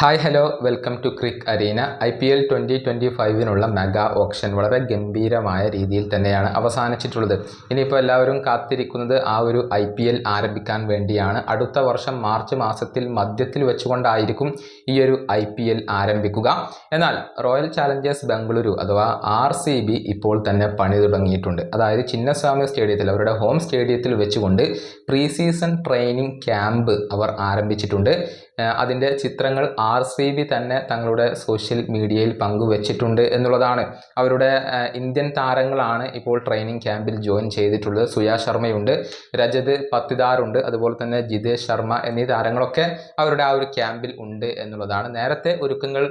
Hi hello welcome to Crick Arena I P L twenty twenty ഫൈവിനുള്ള mega auction വളരെ ഗംഭീരമായ രീതിയിൽ തന്നെയാണ് അവസാനിച്ചിട്ടുള്ളത്. ഇനിയിപ്പോൾ എല്ലാവരും കാത്തിരിക്കുന്നത് ആ ഒരു ഐ പി എൽ ആരംഭിക്കാൻ വേണ്ടിയാണ്. അടുത്ത വർഷം മാർച്ച് മാസത്തിൽ മധ്യത്തിൽ വെച്ചുകൊണ്ടായിരിക്കും ഈ ഒരു ഐ പി എൽ ആരംഭിക്കുക. എന്നാൽ റോയൽ ചാലഞ്ചേഴ്സ് ബംഗളൂരു അഥവാ ആർ സി ബി ഇപ്പോൾ തന്നെ പണി തുടങ്ങിയിട്ടുണ്ട്. അതായത് ചിന്നസ്വാമി സ്റ്റേഡിയത്തിൽ അവരുടെ ഹോം സ്റ്റേഡിയത്തിൽ വെച്ചുകൊണ്ട് പ്രീ സീസൺ ട്രെയിനിങ് ക്യാമ്പ് അവർ ആരംഭിച്ചിട്ടുണ്ട്. അതിന്റെ ചിത്രങ്ങൾ ആർ സി ബി തന്നെ തങ്ങളുടെ സോഷ്യൽ മീഡിയയിൽ പങ്കുവച്ചിട്ടുണ്ട് എന്നുള്ളതാണ്. അവരുടെ ഇന്ത്യൻ താരങ്ങളാണ് ഇപ്പോൾ ട്രെയിനിങ് ക്യാമ്പിൽ ജോയിൻ ചെയ്തിട്ടുള്ളത്. സുയാ ശർമ്മയുണ്ട് രജത് പത്തിദാറുണ്ട് അതുപോലെ തന്നെ ജിതേഷ് ശർമ്മ എന്നീ താരങ്ങളൊക്കെ അവരുടെ ആ ഒരു ക്യാമ്പിൽ ഉണ്ട് എന്നുള്ളതാണ്. നേരത്തെ ഒരുക്കങ്ങൾ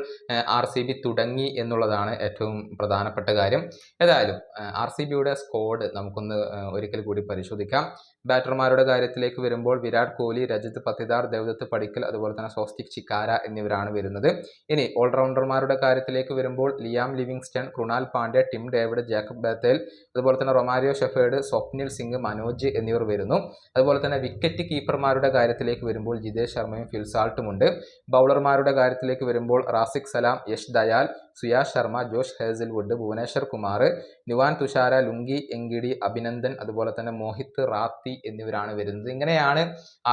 ആർ സി ബി തുടങ്ങി എന്നുള്ളതാണ് ഏറ്റവും പ്രധാനപ്പെട്ട കാര്യം. ഏതായാലും ആർ സി ബിയുടെ സ്കോഡ് നമുക്കൊന്ന് ഒരിക്കൽ കൂടി പരിശോധിക്കാം. ബാറ്റർമാരുടെ കാര്യത്തിലേക്ക് വരുമ്പോൾ വിരാട് കോഹ്ലി രജത് പത്തിദാർ ദേവദത്ത് പടിക്കൽ അതുപോലെ തന്നെ സോസ്റ്റിക് ചിക്കാര എന്നിവരാണ് വരുന്നത്. ഇനി ഓൾറൗണ്ടർമാരുടെ കാര്യത്തിലേക്ക് വരുമ്പോൾ Liam Livingstone Krunal Pandya Tim David Jacob Bethell അതുപോലെ തന്നെ റൊമാരിയോ ഷെഫേഡ് സ്വപ്നിൽ സിംഗ് മനോജ് എന്നിവർ വരുന്നു. അതുപോലെ തന്നെ വിക്കറ്റ് കീപ്പർമാരുടെ കാര്യത്തിലേക്ക് വരുമ്പോൾ ജിതേഷ് ശർമ്മയും ഫിൽസാൾട്ടും ഉണ്ട്. ബൗളർമാരുടെ കാര്യത്തിലേക്ക് വരുമ്പോൾ Rasikh Salam Yash Dayal Suyash Sharma Josh Hazlewood Bhuvneshwar Kumar Nuwan Thushara Lungi Ngidi Abhinandan അതുപോലെ തന്നെ മോഹിത് റാത്തി എന്നിവരാണ് വരുന്നത്. ഇങ്ങനെയാണ്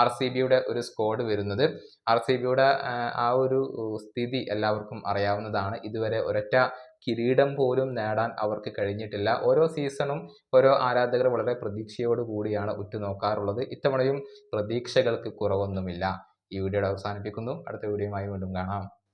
ആർ സി ബിയുടെ ഒരു സ്ക്വാഡ് വരുന്നത്. ആർ സി ബിയുടെ ആ ഒരു സ്ഥിതി എല്ലാവർക്കും അറിയാവുന്നതാണ്. ഇതുവരെ ഒരൊറ്റ കിരീടം പോലും നേടാൻ അവർക്ക് കഴിഞ്ഞിട്ടില്ല. ഓരോ സീസണും ഓരോ ആരാധകർ വളരെ പ്രതീക്ഷയോട് കൂടിയാണ് ഉറ്റുനോക്കാറുള്ളത്. ഇത്തവണയും പ്രതീക്ഷകൾക്ക് കുറവൊന്നുമില്ല. ഈ വീഡിയോയുടെ അവസാനിപ്പിക്കുന്നു. അടുത്ത വീഡിയോയുമായി വീണ്ടും കാണാം.